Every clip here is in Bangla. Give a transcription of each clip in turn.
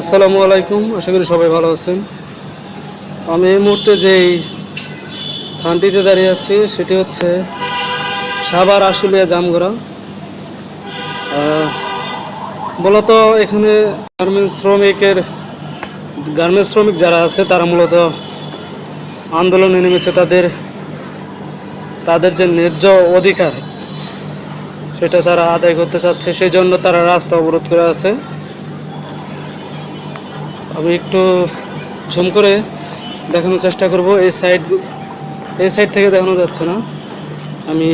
আসসালামু আলাইকুম, আশা করি সবাই ভালো আছেন। আমি এই মুহূর্তে যেই স্থানটিতে দাঁড়িয়ে আছি, সেটি হচ্ছে সাভার আশুলিয়া জামগড়া। মূলত এখানে গার্মেন্টস শ্রমিকের, গার্মেন্টস শ্রমিক যারা আছে, তারা মূলত আন্দোলনে নেমেছে। তাদের তাদের যে ন্যায্য অধিকার, সেটা তারা আদায় করতে চাচ্ছে। সেই জন্য তারা রাস্তা অবরোধ করে আছে। আমি একটু ঝুম করে দেখানোর চেষ্টা করব। এই সাইড এই সাইড থেকে দেখানো যাচ্ছে না। আমি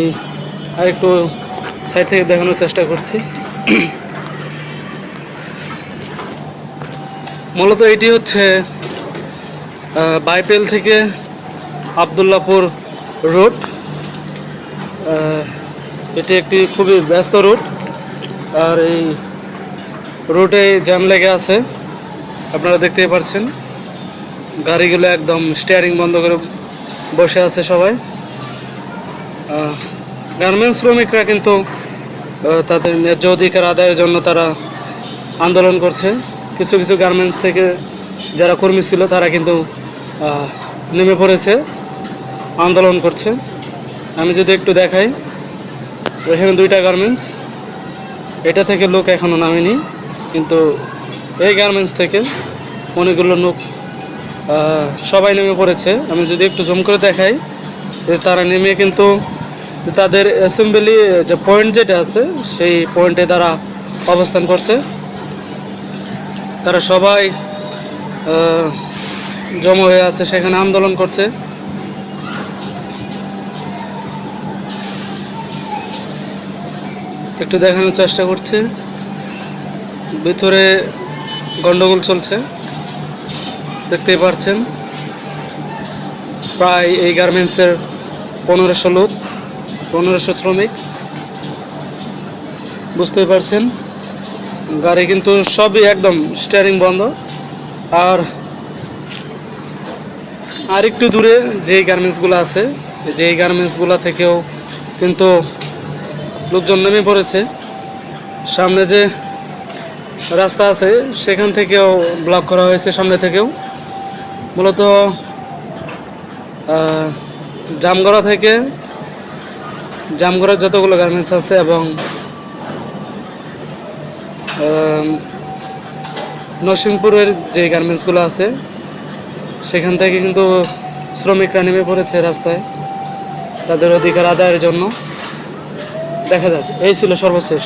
আর একটু সাইড থেকে দেখানোর চেষ্টা করছি। মূলত এটি হচ্ছে বাইপেল থেকে আবদুল্লাপুর রোড এটি একটি খুবই ব্যস্ত রুট। আর এই রুটে জ্যাম লেগে আছে। আপনারা দেখতেই পাচ্ছেন গাড়িগুলো একদম স্টিয়ারিং বন্ধ করে বসে আছে সবাই। গার্মেন্টস শ্রমিকরা কিন্তু তাদের ন্যায্য অধিকার আদায়ের জন্য তারা আন্দোলন করছে। কিছু কিছু গার্মেন্টস থেকে যারা কর্মী ছিল, তারা কিন্তু নেমে পড়েছে, আন্দোলন করছে। আমি যদি একটু দেখাই, এখানে দুইটা গার্মেন্টস এটা থেকে লোক এখনও নামেনি, কিন্তু এই গার্মেন্টস থেকে অনেকগুলো লোক সবাই নেমে পড়েছে। আমি যদি একটু জম করে দেখাই, যে তারা নেমে কিন্তু তাদের অ্যাসেম্বলি যে পয়েন্ট যেটা আছে, সেই পয়েন্টে তারা অবস্থান করছে। তারা সবাই জমা হয়ে আছে, সেখানে আন্দোলন করছে। একটু দেখানোর চেষ্টা করছে। ভিতরে গন্ডগোল চলছে, দেখতেই পাচ্ছেন প্রায় এই গার্মেন্টসের পনেরোশো লোক, পনেরোশো শ্রমিক। বুঝতেই পারছেন, গাড়ি কিন্তু সবই একদম স্টিয়ারিং বন্ধ। আর আর একটু দূরে যেই গার্মেন্টসগুলো আছে, যেই গার্মেন্টসগুলো থেকেও কিন্তু লোকজন নেমে পড়েছে। সামনে যে রাস্তা আছে, সেখান থেকেও ব্লক করা হয়েছে সামনে থেকেও। মূলত জামগড়া থেকে জামগড়ার যতগুলো গার্মেন্টস আছে এবং নরসিংপুরের যে গার্মেন্টসগুলো আছে, সেখান থেকে কিন্তু শ্রমিকরা নেমে পড়েছে রাস্তায়। তাদের অধিকার আদায়ের জন্য। দেখা যাক, এই ছিল সর্বশেষ।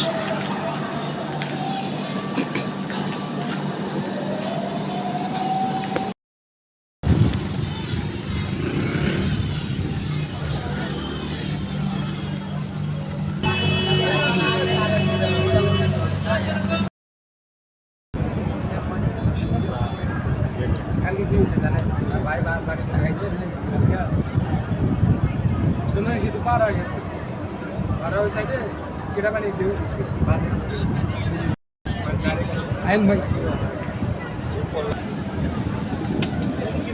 পার ওই সাইডে কেটা আইন ভাই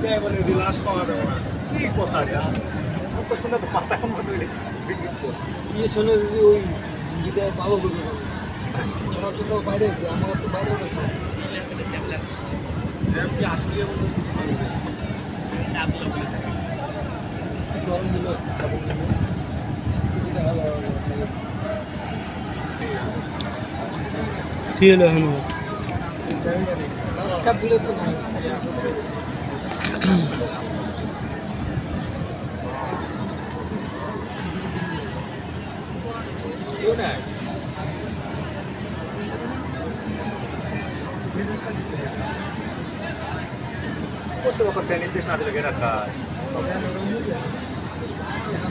দেয় বলে লাশ পাওয়া যাবে কি কথা যা কত শুনে তো মাথা আমার বিকৃত ইয়ে শুনে যদি ওই দিতে পাবো করবে ওরা তো তো বাইরে আছে, আমার তো বাইরে গরম দিল কি হলো এখন? কর্তৃপক্ষ নির্দেশ না দিলে কেনা